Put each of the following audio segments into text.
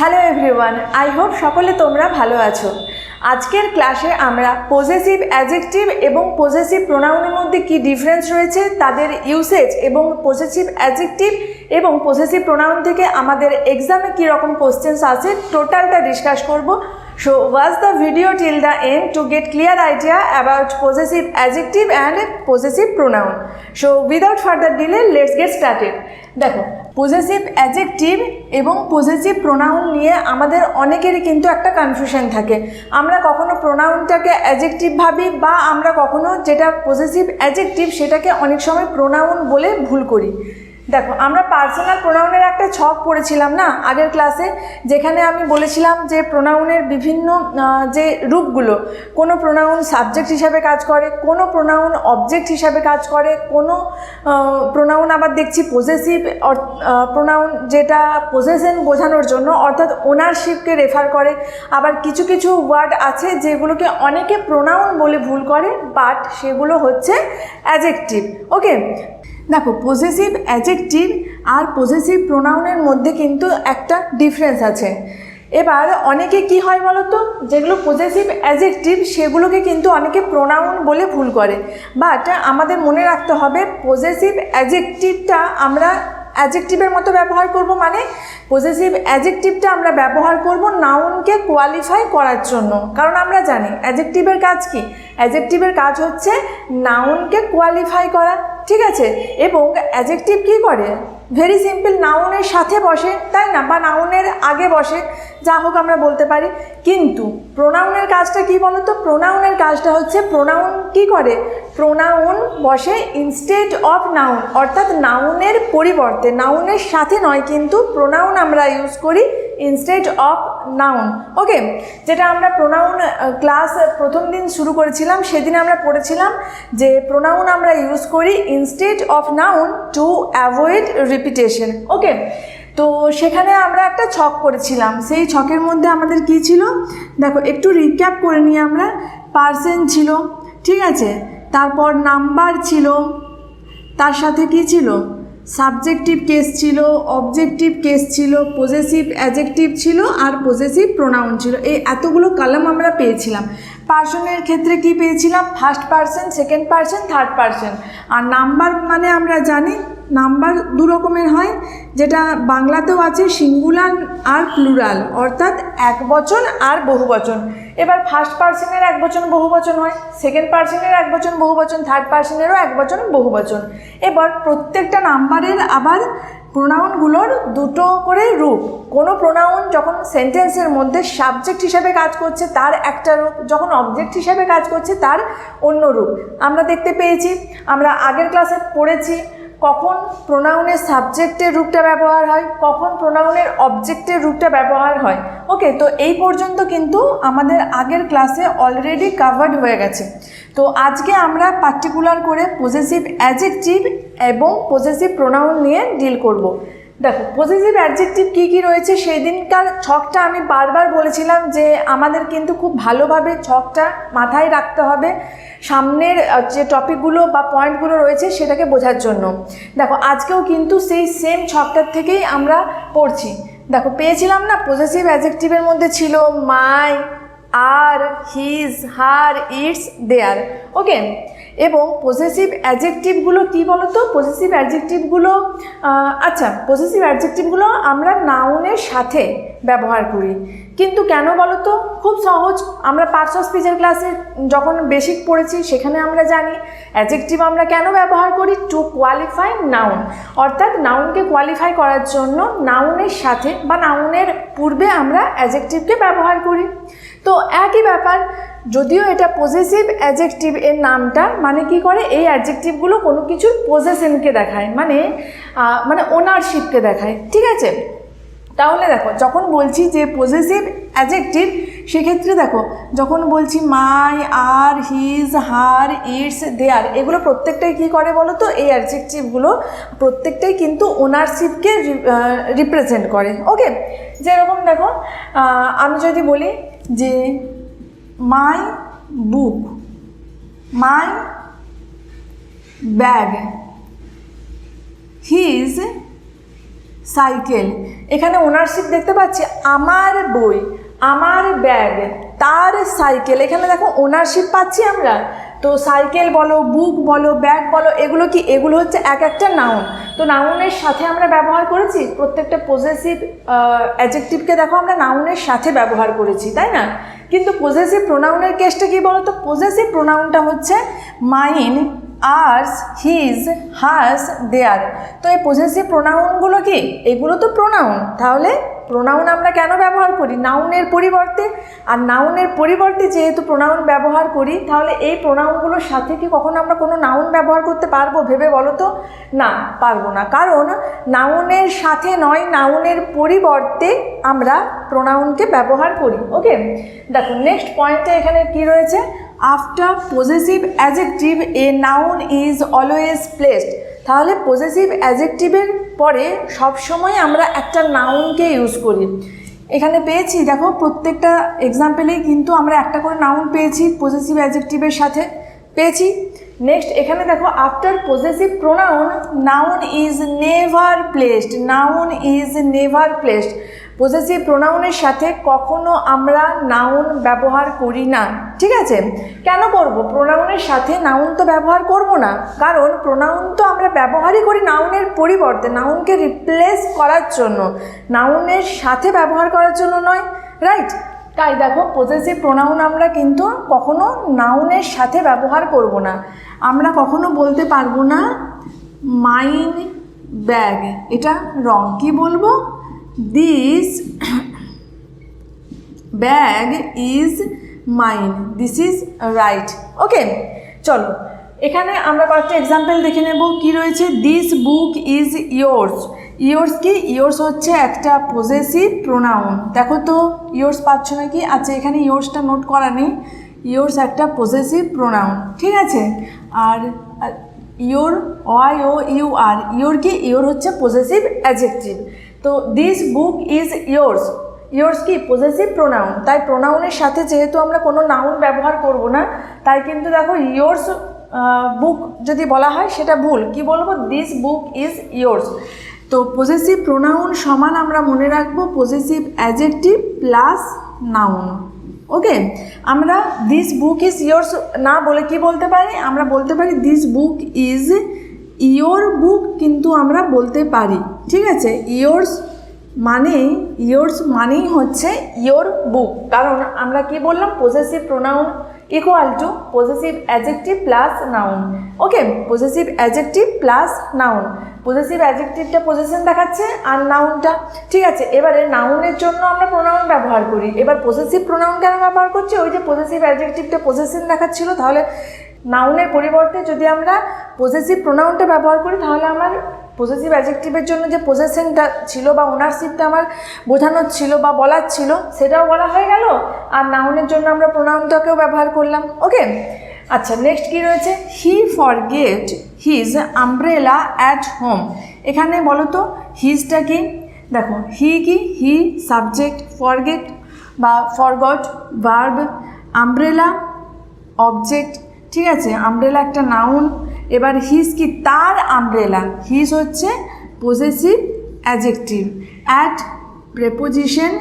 Hello everyone I hope সকলে তোমরা ভালো আছো। আজকের ক্লাসে আমরা পজেসিভ অ্যাজেক্টিভ এবং পজেসিভ প্রোনাউনের মধ্যে কি ডিফারেন্স রয়েছে তাদের ইউসেজ এবং পজেসিভ অ্যাজেক্টিভ এবং পজেসিভ প্রোনাউন থেকে আমাদের এক্সামে কী রকম কোশ্চেন্স আছে টোটালটা ডিসকাস করব। So watch the video till the end to get clear idea about possessive adjective and possessive pronoun so without further delay let's get started দেখো পজেসিভ অ্যাজেক্টিভ এবং পজেসিভ প্রোনাউন নিয়ে আমাদের অনেকেরই কিন্তু একটা কনফিউশন থাকে। আমরা কখনো প্রোনাউনটাকে অ্যাজেক্টিভ ভাবি বা আমরা কখনো যেটা পজেসিভ অ্যাজেক্টিভ সেটাকে অনেক সময় প্রোনাউন বলে ভুল করি। দেখো, আমরা পার্সোনাল প্রোনাউনের একটা ছক পড়েছিলাম না আগের ক্লাসে যেখানে আমি বলেছিলাম যে প্রোনাউনের বিভিন্ন যে রূপগুলো, কোনো প্রোনাউন সাবজেক্ট হিসাবে কাজ করে, কোনো প্রোনাউন অবজেক্ট হিসাবে কাজ করে, কোনো প্রোনাউন আবার দেখছি পজেসিভ প্রোনাউন যেটা পজেশন বোঝানোর জন্য, অর্থাৎ ওনারশিপকে রেফার করে। আবার কিছু কিছু ওয়ার্ড আছে যেগুলোকে অনেকে প্রোনাউন বলে ভুল করে বাট সেগুলো হচ্ছে অ্যাজেক্টিভ ওকে দেখো পজেসিভ অ্যাজেক্টিভ আর পজেসিভ প্রোনাউনের মধ্যে কিন্তু একটা ডিফারেন্স আছে। এবার অনেকে কি হয় বলো তো যেগুলো পজেসিভ অ্যাজেক্টিভ সেগুলোকে কিন্তু অনেকে প্রোনাউন বলে ভুল করে। বাট আমাদের মনে রাখতে হবে পজেসিভ অ্যাজেক্টিভটা আমরা অ্যাজেক্টিভের মতো ব্যবহার করব মানে পজেসিভ অ্যাজেক্টিভটা আমরা ব্যবহার করব নাউনকে কোয়ালিফাই করার জন্য। কারণ আমরা জানি অ্যাজেক্টিভের কাজ কি? অ্যাজেক্টিভের কাজ হচ্ছে নাউনকে কোয়ালিফাই করা। ঠিক আছে এবং অ্যাজেক্টিভ কী করে? ভেরি সিম্পল নাউনের সাথে বসে, তাই না? বা নাউনের আগে বসে, যা হোক আমরা বলতে পারি। কিন্তু প্রোনাউনের কাজটা কি বলো তো প্রোনাউনের কাজটা হচ্ছে প্রোনাউন কি করে? প্রোনাউন বসে ইনস্টেড অফ নাউন অর্থাৎ নাউনের পরিবর্তে নাউনের সাথে নয়, কিন্তু প্রোনাউন আমরা ইউজ করি ইনস্টেড অফ নাউন ওকে যেটা আমরা প্রোনাউন ক্লাস প্রথম দিন শুরু করেছিলাম, সেদিন আমরা পড়েছিলাম যে প্রোনাউন আমরা ইউজ করি instead of noun to avoid repetition okay তো সেখানে আমরা একটা ছক করেছিলাম। সেই ছকের মধ্যে আমাদের কি ছিল? দেখো, একটু রিক্যাপ করে নিই আমরা। পার্সেন্ট ছিল, ঠিক আছে? তারপর নাম্বার ছিল, তার সাথে কি ছিল? সাবজেক্টিভ কেস ছিল অবজেক্টিভ কেস ছিল পজেসিভ অ্যাজেক্টিভ ছিল, আর পজেসিভ প্রোনাউন ছিল। এই এতগুলো কলাম আমরা পেয়েছিলাম। পার্সনের ক্ষেত্রে কি পেয়েছিলাম? First person second person third person আর নাম্বার মানে আমরা জানি নাম্বার দু রকমের হয়, যেটা বাংলাতেও আছে সিঙ্গুলার আর প্লুরাল, অর্থাৎ এক বচন আর বহু বচন। এবার ফার্স্ট পার্সনের এক বচন বহু বচন হয় সেকেন্ড পার্সনের এক বচন বহু বচন থার্ড পার্সনেরও এক বচন, বহু বচন। এবার প্রত্যেকটা নাম্বারের আবার প্রোনাউনগুলোর দুটো করে রূপ। কোনো প্রোনাউন যখন সেন্টেন্সের মধ্যে সাবজেক্ট হিসাবে কাজ করছে, তার একটা রূপ, যখন অবজেক্ট হিসাবে কাজ করছে, তার অন্য রূপ। আমরা দেখতে পেয়েছি, আমরা আগের ক্লাসে পড়েছি কখন প্রোনাউনের সাবজেক্টের রূপটা ব্যবহার হয়, কখন প্রোনাউনের অবজেক্টের রূপটা ব্যবহার হয়। ওকে তো এই পর্যন্ত কিন্তু আমাদের আগের ক্লাসে অলরেডি কাভার্ড হয়ে গেছে। তো আজকে আমরা পার্টিকুলার করে পজেসিভ অ্যাজেক্টিভ এবং পজেসিভ প্রোনাউন নিয়ে ডিল করব। দেখো পজিটিভ অ্যাডজেক্টিভ কী কী রয়েছে সেই দিনকার ছকটা আমি বারবার বলেছিলাম যে আমাদের কিন্তু খুব ভালোভাবে ছকটা মাথায় রাখতে হবে সামনের যে টপিকগুলো বা পয়েন্টগুলো রয়েছে সেটাকে বোঝার জন্য। দেখো, আজকেও কিন্তু সেই সেম ছকটার থেকেই আমরা পড়ছি। দেখো, পেয়েছিলাম না পজেসিভ অ্যাডজেক্টিভের মধ্যে ছিল মাই আর হিজ হার ইটস দেয়ার ওকে এবং পজেসিভ অ্যাডজেক্টিভগুলো কী বলো তো পজেসিভ অ্যাডজেক্টিভগুলো আচ্ছা পজেসিভ অ্যাডজেক্টিভগুলো আমরা নাউনের সাথে ব্যবহার করি। কিন্তু কেন বলো তো খুব সহজ। আমরা পার্টস অফ স্পিচের ক্লাসে যখন বেসিক পড়েছি, সেখানে আমরা জানি অ্যাডজেক্টিভ আমরা কেন ব্যবহার করি? টু কোয়ালিফাই নাউন অর্থাৎ নাউনকে কোয়ালিফাই করার জন্য নাউনের সাথে বা নাউনের পূর্বে আমরা অ্যাডজেক্টিভকে ব্যবহার করি। তো একই ব্যাপার যদিও এটা পজেসিভ অ্যাডজেক্টিভ এর নামটা মানে কি করে? এই অ্যাডজেক্টিভগুলো কোনো কিছুর পজেশনকে দেখায় মানে মানে ওনারশিপকে দেখায়, ঠিক আছে? তাহলে দেখো, যখন বলছি যে পজেসিভ অ্যাডজেক্টিভ সেক্ষেত্রে দেখো, যখন বলছি মাই আর হিজ হার ইটস দেয়ার এগুলো প্রত্যেকটাই কী করে বলো তো? এই অ্যাডজেক্টিভগুলো প্রত্যেকটাই কিন্তু ওনারশিপকে রিপ্রেজেন্ট করে ওকে যেরকম দেখো আমি যদি বলি যে my book, my bag, his cycle. এখানে ওনারশিপ দেখতে পাচ্ছি, আমার বই, আমার ব্যাগ, তার সাইকেল। এখানে দেখো ওনারশিপ পাচ্ছি আমরা। তো সাইকেল বলো, বুক বলো, ব্যাগ বলো, এগুলো কি? এগুলো হচ্ছে এক একটা নাউন তো নাউনের সাথে আমরা ব্যবহার করেছি, প্রত্যেকটা পজেসিভ অ্যাজেক্টিভকে দেখো আমরা নাউনের সাথে ব্যবহার করেছি, তাই না? কিন্তু পজেসিভ প্রোনাউনের কেসটা কী বলতো? পজেসিভ প্রোনাউনটা হচ্ছে মাইন আর্স হিজ হাস দেয়ার তো এই পজেসিভ প্রোনাউনগুলো কি? এগুলো তো প্রোনাউন তাহলে প্রোনাউন আমরা কেন ব্যবহার করি? নাউনের পরিবর্তে। আর নাউনের পরিবর্তে যেহেতু প্রোনাউন ব্যবহার করি, তাহলে এই প্রোনাউনগুলোর সাথে কি কখনো আমরা কোনো নাউন ব্যবহার করতে পারব? ভেবে বলো তো? না, পারব না। কারণ নাউনের সাথে নয় নাউনের পরিবর্তে আমরা প্রোনাউনকে ব্যবহার করি। ওকে দেখো নেক্সট পয়েন্টে এখানে কি রয়েছে? After possessive adjective a noun is always placed তাহলে পজেসিভ অ্যাজেক্টিভের পরে সবসময় আমরা একটা নাউনকে ইউজ করি। এখানে পেয়েছি, দেখো, প্রত্যেকটা এক্সাম্পলেই কিন্তু আমরা একটা করে নাউন পেয়েছি পজেসিভ অ্যাজেক্টিভের সাথে। পেয়েছি। নেক্সট এখানে দেখো after possessive pronoun noun is never placed noun is never placed possessive প্রোনাউনের সাথে কখনো আমরা নাউন ব্যবহার করি না। ঠিক আছে? কেন করব? প্রোনাউনের সাথে নাউন তো ব্যবহার করব না। কারণ প্রোনাউন তো আমরা ব্যবহারই করি নাউনের পরিবর্তে, নাউনকে রিপ্লেস করার জন্য। নাউনের সাথে ব্যবহার করার জন্য নয় রাইট তাই দেখো পজেসিভ প্রোনাউন আমরা কিন্তু কখনো নাউনের সাথে ব্যবহার করব না। আমরা কখনো বলতে পারব না মাইন ব্যাগ এটা রং কি বলব? This bag is mine this is right okay চলো। এখানে আমরা কয়েকটা এক্সাম্পল দেখে নেব। কি রয়েছে? This book is yours yours কি? ইয়োর্স হচ্ছে একটা পজেসিভ প্রোনাউন দেখো তো ইয়োর্স পাচ্ছ নাকি? আচ্ছা এখানে ইয়োর্সটা নোট করা নেই। ইয়োর্স একটা পজেসিভ প্রোনাউন ঠিক আছে? আর your Y O U R your কি? ইয়োর হচ্ছে পজেসিভ অ্যাজেক্টিভ তো this book is yours yours কি? পজেসিভ প্রোনাউন তাই প্রোনাউনের সাথে যেহেতু আমরা কোনো নাউন ব্যবহার করব না, তাই কিন্তু দেখো ইয়োর্স বুক যদি বলা হয় সেটা ভুল। কি বলব? দিস বুক ইজ ইয়োর্স তো পজেসিভ প্রোনাউন সমান আমরা মনে রাখব possessive adjective plus noun okay আমরা দিস বুক ইজ ইয়োর্স না বলে কি বলতে পারি? আমরা বলতে পারি this book is your book কিন্তু আমরা বলতে পারি, ঠিক আছে? ইয়োর্স মানেই ইয়োর্স মানেই হচ্ছে ইয়োর বুক কারণ আমরা কি বললাম? Possessive pronoun equal to possessive adjective plus noun okay possessive adjective plus noun possessive অ্যাজেক্টিভটা position দেখাচ্ছে আর নাউনটা ঠিক আছে? এবারে নাউনের জন্য আমরা প্রোনাউন ব্যবহার করি। এবার পজেসিভ প্রোনাউন কেন ব্যবহার করছি? ওই যে পজেসিভ অ্যাজেক্টিভটা পজিশন দেখাচ্ছিল, তাহলে নাউনের পরিবর্তে যদি আমরা পজেসিভ প্রোনাউনটা ব্যবহার করি, তাহলে আমার পজেসিভ অ্যাজেক্টিভের জন্য যে পজেশনটা ছিল বা ওনারশিপটা আমার বোঝানোর ছিল বা বলার ছিল, সেটাও বলা হয়ে গেল। আর নাউনের জন্য আমরা প্রোনাউনটাকেও ব্যবহার করলাম। ওকে আচ্ছা নেক্সট কি রয়েছে? He forget his umbrella at home এখানে বলো তো হিজটা কি? দেখো হি কি? হি সাবজেক্ট ফরগেট বা ফরগট ভার্ব আমব্রেলা অবজেক্ট ঠিক আছে আমব্রেলা একটা নাউন এবার হিজ কি তার আমব্রেলা হিজ হচ্ছে পজেসিভ অ্যাজেক্টিভ অ্যাট প্রেপোজিশন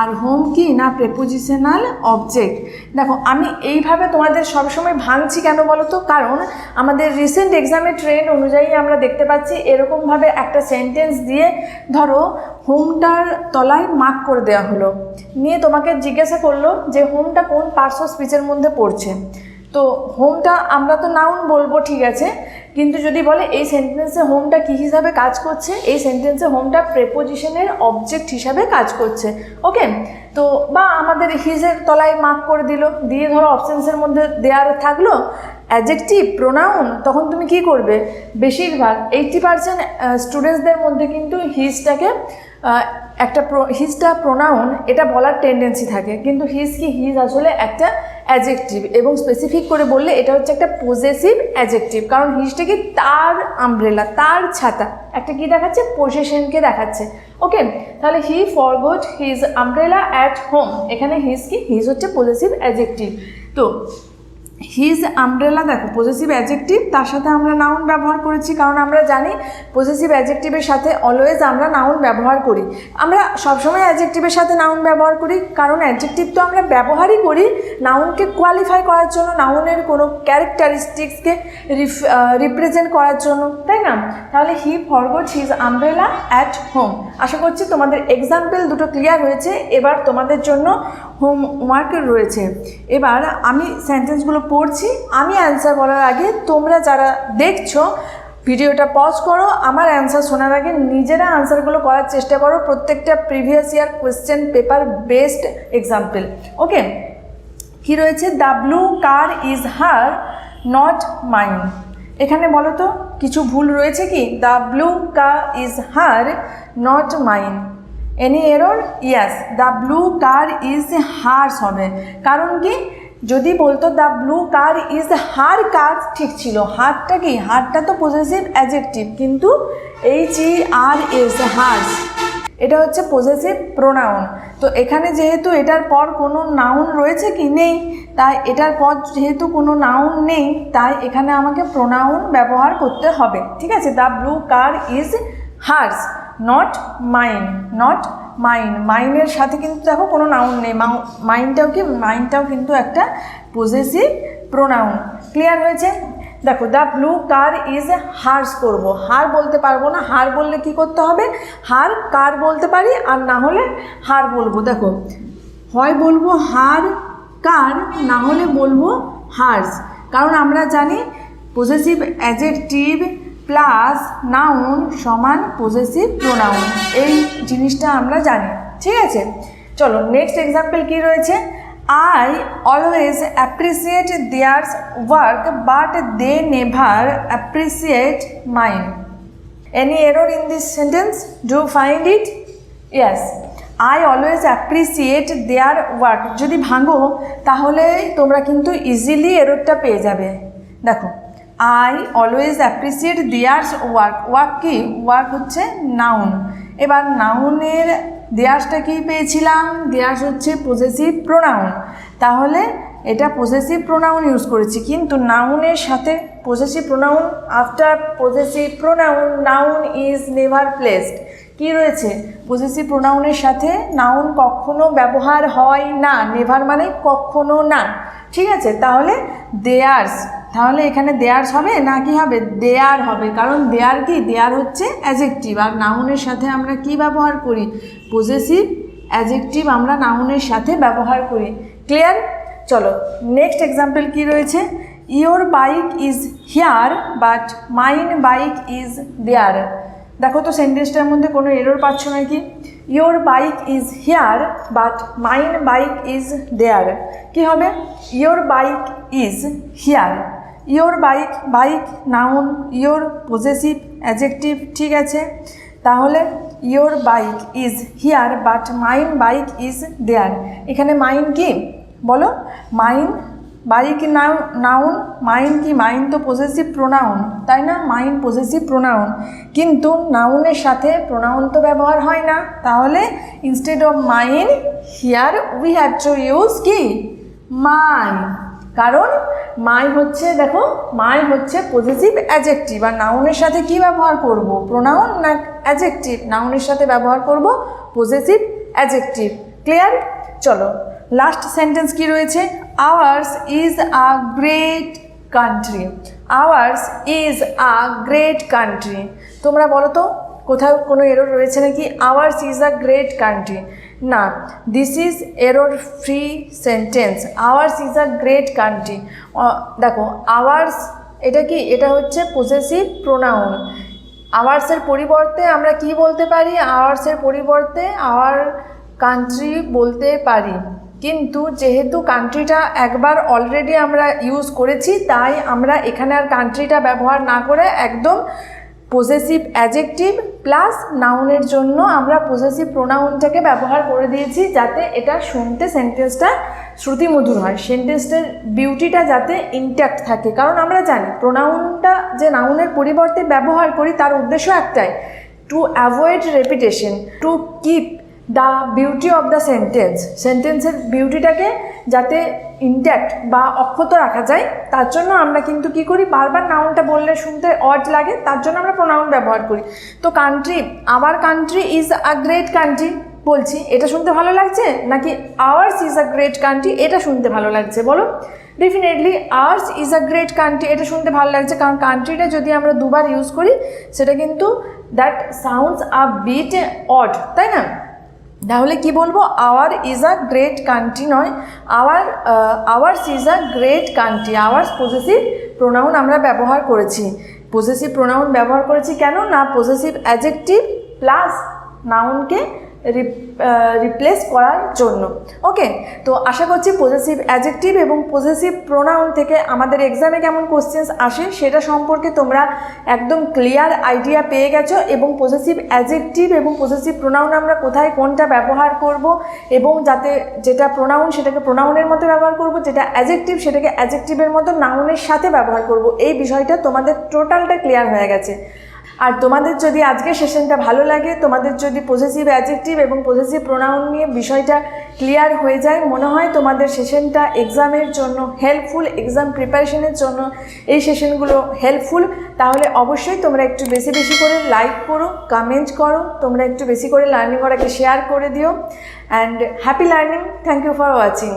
আর হোম কি না প্রেপোজিশনাল অবজেক্ট দেখো, আমি এইভাবে তোমাদের সবসময় ভাঙছি কেন বলো তো কারণ আমাদের রিসেন্ট এক্সামের ট্রেন্ড অনুযায়ী আমরা দেখতে পাচ্ছি এরকমভাবে একটা সেন্টেন্স দিয়ে ধরো হোমটার তলায় মার্ক করে দেওয়া হলো। নিয়ে তোমাকে জিজ্ঞাসা করল যে হোমটা কোন পার্শ্ব স্পিচের মধ্যে পড়ছে? তো হোমটা আমরা তো নাউন বলব, ঠিক আছে? কিন্তু যদি বলে এই সেন্টেন্সে হোমটা কী হিসাবে কাজ করছে? এই সেন্টেন্সে হোমটা প্রেপোজিশনের অবজেক্ট হিসাবে কাজ করছে। ওকে? তো বা আমাদের হিজের তলায় মার্ক করে দিল, দিয়ে ধরো অপশানসের মধ্যে দেওয়ার থাকল অ্যাজেক্টিভ প্রোনাউন তখন তুমি কি করবে? বেশিরভাগ এইটটি পার্সেন্ট স্টুডেন্টসদের মধ্যে কিন্তু হিজটাকে একটা হিজটা প্রোনাউন এটা বলার টেন্ডেন্সি থাকে। কিন্তু হিজ কি হিজ আসলে একটা অ্যাজেক্টিভ এবং স্পেসিফিক করে বললে এটা হচ্ছে একটা পজেসিভ অ্যাজেক্টিভ কারণ হিজটা কি? তার আমব্রেলা তার ছাতা। একটা কি দেখাচ্ছে? পজেশনকে দেখাচ্ছে। ওকে তাহলে he forgot his umbrella at home এখানে হিজ কি? হিজ হচ্ছে পজেসিভ অ্যাজেক্টিভ তো হিজ আমব্রেলা দেখো পজিটিভ অ্যাজেক্টিভ তার সাথে আমরা নাউন ব্যবহার করেছি, কারণ আমরা জানি পজিটিভ অ্যাজেক্টিভের সাথে অলওয়েজ আমরা নাউন ব্যবহার করি। আমরা সবসময় অ্যাজেক্টিভের সাথে নাউন ব্যবহার করি, কারণ অ্যাডজেক্টিভ তো আমরা ব্যবহারই করি নাউনকে কোয়ালিফাই করার জন্য নাউনের কোনো ক্যারেক্টারিস্টিক্সকে রিপ্রেজেন্ট করার জন্য, তাই না? তাহলে he forgot his umbrella at home আশা করছি তোমাদের এক্সাম্পল দুটো ক্লিয়ার হয়েছে, এবার তোমাদের জন্য হোমওয়ার্ক রয়েছে। এবার আমি সেন্টেন্সগুলো পড়ছি, আমি অ্যান্সার বলার আগে তোমরা যারা দেখছ, ভিডিওটা পজ করো, আমার অ্যান্সার শোনার আগে নিজেরা আনসারগুলো করার চেষ্টা করো, প্রত্যেকটা previous year question paper best example okay কি রয়েছে? The blue car is her not mine এখানে বলো তো কিছু ভুল রয়েছে কি? The blue car is her not mine any error yes the blue car is hers হবে। কারণ কি? যদি বলতো the blue car is her car ঠিক ছিল। হারটা কি? হারটা তো পজিটিভ অ্যাজেক্টিভ কিন্তু H E R S hers এটা হচ্ছে পজেসিভ প্রোনাউন তো এখানে যেহেতু এটার পর কোনো নাউন রয়েছে কি? নেই। তাই এটার পর যেহেতু কোনো নাউন নেই, তাই এখানে আমাকে প্রোনাউন ব্যবহার করতে হবে। ঠিক আছে? The blue car is hers not mine not mine মাইনের সাথে কিন্তু দেখো কোনো নাউন নেই। মাইনটাও কি? মাইনটাও কিন্তু একটা পজেসিভ প্রোনাউন ক্লিয়ার হয়েছে? দেখো the blue car is hers করব। হার বলতে পারব না। হার বললে কি করতে হবে? হার কার বলতে পারি? আর না হলে হার বলব। দেখো, হয় বলব হার কার, না হলে বলব হার্স কারণ আমরা জানি পজেসিভ অ্যাজেক্টিভ প্লাস নাউন সমান পজেসিভ প্রোনাউন। এই জিনিসটা আমরা জানি। ঠিক আছে? চলো নেক্সট এক্সাম্পল কি রয়েছে? I always appreciate theirs work but they never appreciate mine any error in this sentence do find it yes I always appreciate their work যদি ভাঙো, তাহলে তোমরা কিন্তু ইজিলি এররটা পেয়ে যাবে। দেখো I always appreciate theirs work work কি? Work হচ্ছে নাউন এবার নাউনের দেয়ার্সটা কি পেয়েছিলাম? দেয়ার্স হচ্ছে পজেসিভ প্রোনাউন তাহলে এটা পজেসিভ প্রোনাউন ইউজ করেছি, কিন্তু নাউনের সাথে possessive pronoun after possessive pronoun noun is never placed কি রয়েছে? পজেসিভ প্রোনাউনের সাথে নাউন কখনো ব্যবহার হয় না নেভার মানে কখনো না। ঠিক আছে? তাহলে দেয়ার্স তাহলে এখানে দেয়ার্স হবে না কি হবে? দেয়ার হবে। কারণ দেয়ার কি? দেয়ার হচ্ছে অ্যাজেক্টিভ আর নাউনের সাথে আমরা কি ব্যবহার করি? পজেসিভ অ্যাজেক্টিভ আমরা নাউনের সাথে ব্যবহার করি। ক্লিয়ার চলো নেক্সট এক্সাম্পল কি রয়েছে? Your bike is here but mine bike is there দেখো তো সেন্টেন্সটার মধ্যে কোনো এরর পাচ্ছ নাকি? Your bike is here but mine bike is there কি হবে? Your bike is here your bike bike, noun your possessive, adjective, ঠিক আছে? তাহলে your bike is here, but mine bike is there. এখানে মাইন কি? বলো। মাইন, বাইক, নাউন মাইন কি? Mine তো পজেসিভ প্রোনাউন তাই না? মাইন পজেসিভ প্রোনাউন কিন্তু নাউনের সাথে প্রোনাউন তো ব্যবহার হয় না। তাহলে instead of mine, here we have to use কি? মাই কারণ মাই হচ্ছে, দেখো, মাই হচ্ছে পজিটিভ অ্যাজেক্টিভ আর নাউনের সাথে কি ব্যবহার করব? প্রোনাউন না অ্যাজেক্টিভ নাউনের সাথে ব্যবহার করব পজিটিভ অ্যাজেক্টিভ ক্লিয়ার চলো লাস্ট সেন্টেন্স কি রয়েছে? Ours is a great country ours is a great country তোমরা বলো তো, কোথাও কোনো এরর রয়েছে নাকি? Ours is a great country না this is error free sentence ours is a great country দেখো আওয়ার্স এটা কি, এটা হচ্ছে পজেসিভ প্রোনাউন আওয়ার্সের পরিবর্তে আমরা কি বলতে পারি? আওয়ার্সের পরিবর্তে আওয়ার কান্ট্রি বলতে পারি। কিন্তু যেহেতু কান্ট্রিটা একবার অলরেডি আমরা ইউজ করেছি, তাই আমরা এখানে আর কান্ট্রিটা ব্যবহার না করে একদম পজেসিভ অ্যাজেকটিভ প্লাস নাউনের জন্য আমরা পজেসিভ প্রোনাউনটাকে ব্যবহার করে দিয়েছি যাতে এটা শুনতে সেন্টেন্সটা শ্রুতিমধুর হয়। সেন্টেন্সটার বিউটিটা যাতে ইনট্যাক্ট থাকে। কারণ আমরা জানি প্রোনাউনটা যে নাউনের পরিবর্তে ব্যবহার করি তার উদ্দেশ্য একটাই to avoid repetition to keep the beauty of the sentence সেন্টেন্সের বিউটিটাকে যাতে ইনট্যাক্ট বা অক্ষত রাখা যায়, তার জন্য আমরা কিন্তু কি করি? বারবার নাউনটা বললে শুনতে অড লাগে, তার জন্য আমরা প্রোনাউন ব্যবহার করি। তো country our country is a great country বলছি। এটা শুনতে ভালো লাগছে? নাকি ours is a great country এটা শুনতে ভালো লাগছে, বলো। Definitely ours is a great country এটা শুনতে ভালো লাগছে, কারণ কান্ট্রিটা যদি আমরা দুবার ইউজ করি, সেটা কিন্তু that sounds a bit odd তাই না? তাহলে কি বলব? Our is a great country নয়। Our ours is a great country ours possessive pronoun আমরা ব্যবহার করেছি। পজিসিভ প্রোনাউন ব্যবহার করেছি কেন? না পজিসিভ অ্যাজেকটিভ প্লাস নাউনকে রিপ্লেস করার জন্য। ওকে তো আশা করছি পজেসিভ অ্যাজেক্টিভ এবং পজেসিভ প্রোনাউন থেকে আমাদের এক্সামে কেমন কোশ্চেন্স আসে সেটা সম্পর্কে তোমরা একদম ক্লিয়ার আইডিয়া পেয়ে গেছো এবং পজেসিভ অ্যাজেক্টিভ এবং পজেসিভ প্রোনাউন আমরা কোথায় কোনটা ব্যবহার করব এবং যাতে যেটা প্রোনাউন সেটাকে প্রোনাউনের মতো ব্যবহার করব, যেটা অ্যাজেক্টিভ সেটাকে অ্যাজেক্টিভের মতো নাউনের সাথে ব্যবহার করব, এই বিষয়টা তোমাদের টোটালটা ক্লিয়ার হয়ে গেছে। আর তোমাদের যদি আজকের সেশনটা ভালো লাগে, তোমাদের যদি পজিটিভ অ্যাজেক্টিভ এবং পজিটিভ প্রোনাউন নিয়ে বিষয়টা ক্লিয়ার হয়ে যায়, মনে হয় তোমাদের সেশনটা এক্সামের জন্য হেল্পফুল এক্সাম প্রিপারেশনের জন্য এই সেশনগুলো হেল্পফুল তাহলে অবশ্যই তোমরা একটু বেশি বেশি করে লাইক করো কমেন্ট করো, তোমরা একটু বেশি করে লার্নিং করাকে শেয়ার করে দিও। And happy learning thank you for watching